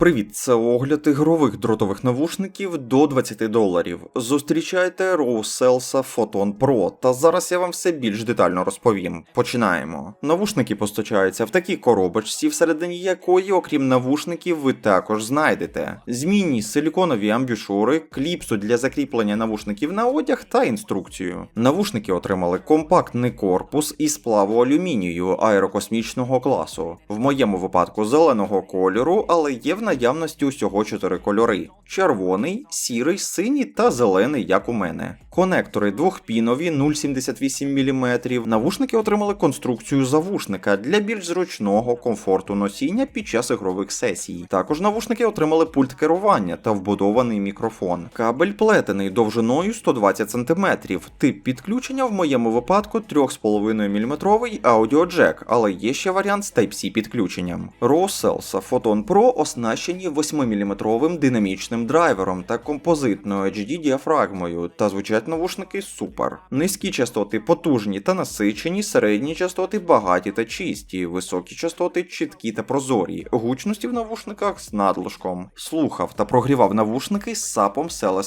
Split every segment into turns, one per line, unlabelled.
Привіт, це огляд ігрових дротових навушників до 20 доларів. Зустрічайте Roselsa Photon Pro, та зараз я вам все більш детально розповім. Починаємо. Навушники постачаються в такій коробочці, всередині якої, окрім навушників, ви також знайдете змінні силіконові амбушури, кліпсу для закріплення навушників на одяг та інструкцію. Навушники отримали компактний корпус із сплаву алюмінію аерокосмічного класу. В моєму випадку зеленого кольору, але є в наявності усього чотири кольори: червоний, сірий, синій та зелений, як у мене. Конектори двохпінові 0,78 мм. Навушники отримали конструкцію завушника для більш зручного комфорту носіння під час ігрових сесій. Також навушники отримали пульт керування та вбудований мікрофон. Кабель плетений довжиною 120 см. Тип підключення в моєму випадку 3,5 мм аудіоджек, але є ще варіант з Type-C підключенням. Roselsa Photon Pro оснащені 8-мм динамічним драйвером та композитною HD діафрагмою, та звучать навушники супер. Низькі частоти потужні та насичені, середні частоти багаті та чисті, високі частоти чіткі та прозорі, гучності в навушниках з надлишком. Слухав та прогрівав навушники з сапом села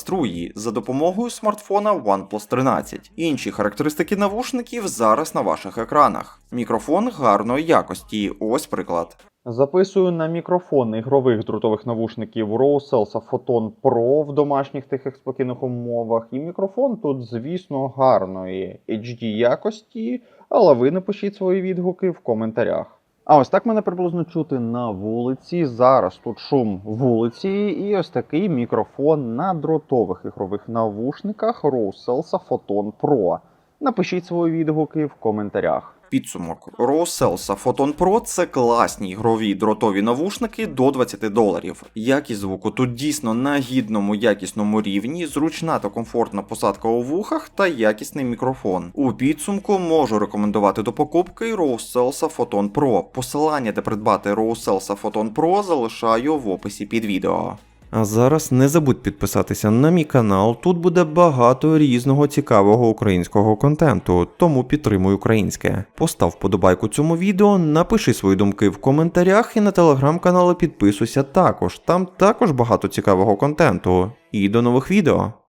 за допомогою смартфона OnePlus 13. Інші характеристики навушників зараз на ваших екранах. Мікрофон гарної якості. Ось приклад.
Записую на мікрофон ігрових дротових навушників Roselsa Photon Pro в домашніх тихих спокійних умовах. І мікрофон тут, звісно, гарної HD якості, але ви напишіть свої відгуки в коментарях. А ось так мене приблизно чути на вулиці. Зараз тут шум вулиці, і ось такий мікрофон на дротових ігрових навушниках Roselsa Photon Pro. Напишіть свої відгуки в коментарях.
Підсумок Roselsa Photon Pro це класні ігрові дротові навушники до 20 доларів. Якість звуку тут дійсно на гідному якісному рівні, зручна та комфортна посадка у вухах та якісний мікрофон. У підсумку можу рекомендувати до покупки Roselsa Photon Pro. Посилання де придбати Roselsa Photon Pro залишаю в описі під відео. А зараз не забудь підписатися на мій канал. Тут буде багато різного цікавого українського контенту, тому підтримуй українське. Постав вподобайку цьому відео, напиши свої думки в коментарях і на телеграм-канали підписуйся також. Там також багато цікавого контенту. І до нових відео.